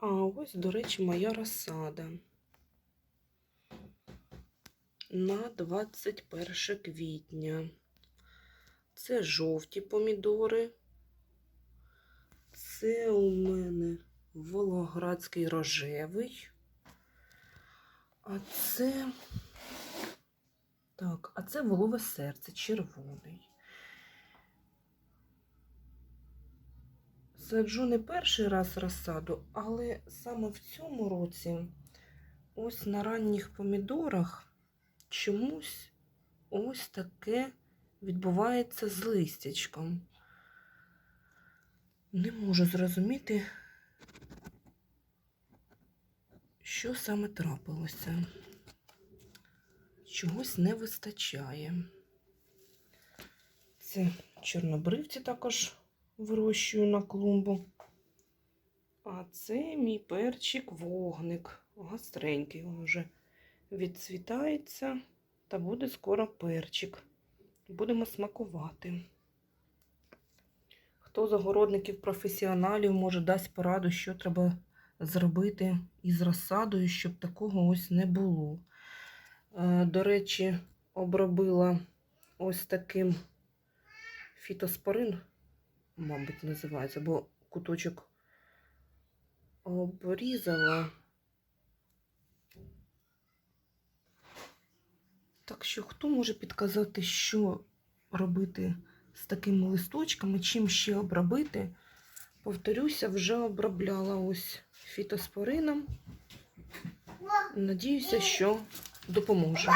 А ось, до речі, моя розсада. На 21 квітня. Це жовті помідори. Це у мене Волоградський рожевий. А це. Так, а це волове серце червоний. Саджу не перший раз розсаду, але саме в цьому році, ось на ранніх помідорах, чомусь ось таке відбувається з листячком. Не можу зрозуміти, що саме трапилося. Чогось не вистачає. Це чорнобривці також вирощую на клумбу. А це мій перчик вогник. Гостренький він вже відцвітається та буде скоро перчик. Будемо смакувати. Хто з огородників професіоналів може дасть пораду, що треба зробити із розсадою, щоб такого ось не було. Е, До речі, обробила ось таким фітоспорин, мабуть, називається, бо куточок обрізала. Так що, хто може підказати, що робити з такими листочками, чим ще обробити? Повторюся, вже обробляла ось фітоспорином. Надіюся, що допоможе.